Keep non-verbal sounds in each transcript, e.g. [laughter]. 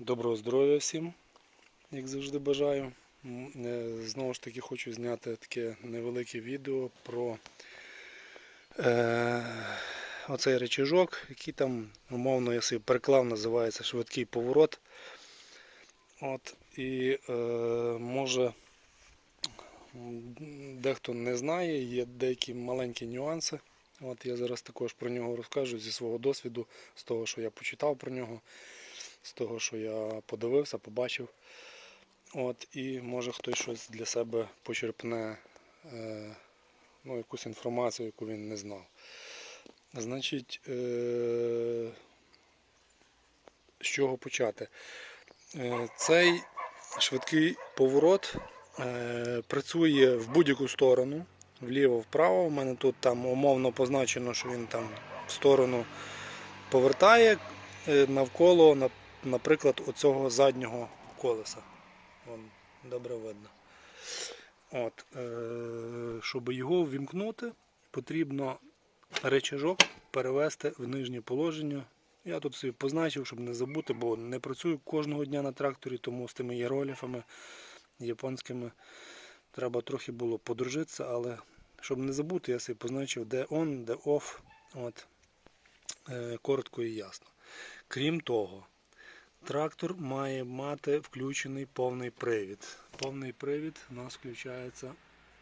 Доброго здоров'я всім, як завжди бажаю. Е, Знову ж таки хочу зняти таке невелике відео про е, оцей речіжок, який там, умовно, я собі переклав, називається швидкий поворот. От, і е, може дехто не знає, є деякі маленькі нюанси. От я зараз також про нього розкажу зі свого досвіду, з того, що я почитав про нього з того, що я подивився, побачив. От, і може хтось щось для себе почерпне е, ну, якусь інформацію, яку він не знав. Значить, е, з чого почати? Е, цей швидкий поворот е, працює в будь-яку сторону, вліво-вправо. У мене тут там умовно позначено, що він там в сторону повертає е, навколо, на- наприклад, оцього заднього колеса. Вон, добре видно. От, е, щоб його ввімкнути, потрібно речажок перевести в нижнє положення. Я тут собі позначив, щоб не забути, бо не працюю кожного дня на тракторі, тому з тими єроліфами японськими треба трохи було подружитися, але щоб не забути, я собі позначив, де on, де off. От. Е, коротко і ясно. Крім того, трактор має мати включений повний привід. Повний привід у нас включається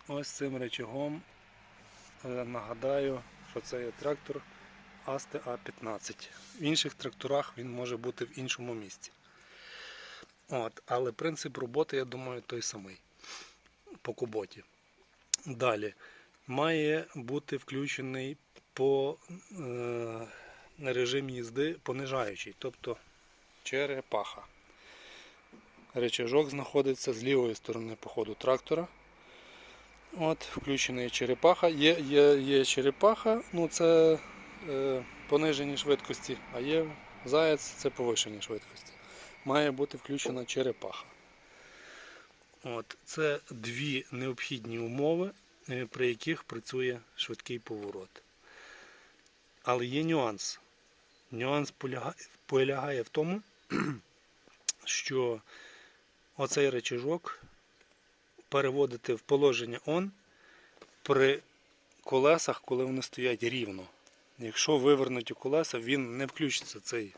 ось цим речагом. Е, Нагадаю, що це є трактор Aste A15. В інших тракторах він може бути в іншому місці. От, але принцип роботи, я думаю, той самий по куботі. Далі має бути включений по е, режим їзди понижаючий, тобто черепаха. Речажок знаходиться з лівої сторони по ходу трактора. От, включений черепаха. Є, є, є черепаха, ну це е, понижені швидкості, а є заяць це повишені швидкості. Має бути включена черепаха. От, це дві необхідні умови, е, при яких працює швидкий поворот. Але є нюанс. Нюанс полягає, полягає в тому, [clears throat] що оцей речажок переводити в положення on при колесах, коли вони стоять рівно. Якщо вивернуті колеса, він не включиться, цей,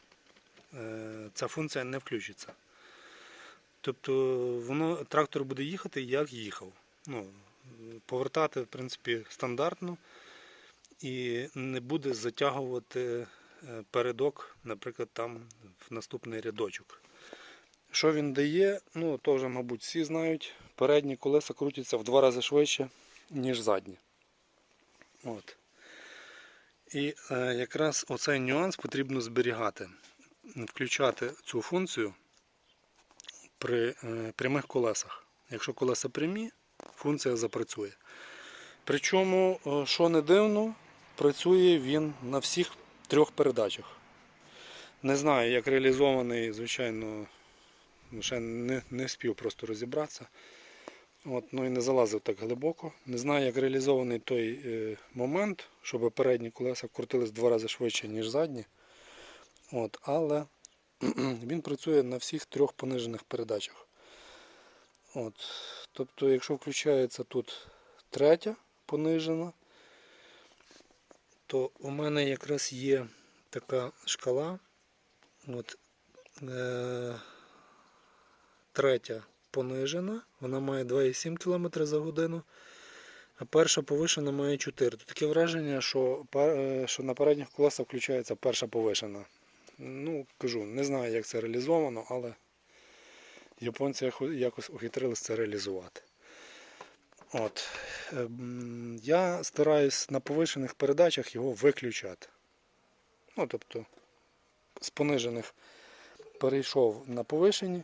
е, ця функція не включиться. Тобто воно, трактор буде їхати, як їхав. Ну, повертати, в принципі, стандартно і не буде затягувати передок, наприклад, там в наступний рядочок. Що він дає, ну то вже, мабуть, всі знають. Передні колеса крутяться в два рази швидше, ніж задні. От. І е, якраз оцей нюанс потрібно зберігати, включати цю функцію при е, прямих колесах. Якщо колеса прямі, функція запрацює. Причому, е, що не дивно, працює він на всіх трьох передачах. Не знаю, як реалізований, звичайно, ну, ще не, не спів просто розібратися. От, ну і не залазив так глибоко. Не знаю, як реалізований той е, момент, щоб передні колеса крутились два рази швидше, ніж задні. От, але [clears throat] він працює на всіх трьох понижених передачах. От, тобто, якщо включається тут третя понижена, то у мене якраз є така шкала. От, е, третя понижена, вона має 2,7 км за годину, а перша повишена має 4. Тут таке враження, що, е, що на передніх колесах включається перша повишена. Ну, кажу, не знаю, як це реалізовано, але японці якось ухитрились це реалізувати. От. Ем, Я стараюсь на повишених передачах його виключати. Ну, тобто, з понижених перейшов на повишені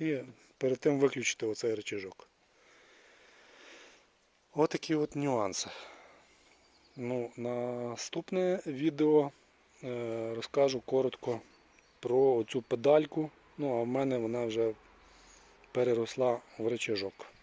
і перед тим виключити оцей рычажок. Ось такі от нюанси. Ну, наступне відео е, розкажу коротко про оцю педальку. Ну, а в мене вона вже переросла в рычажок.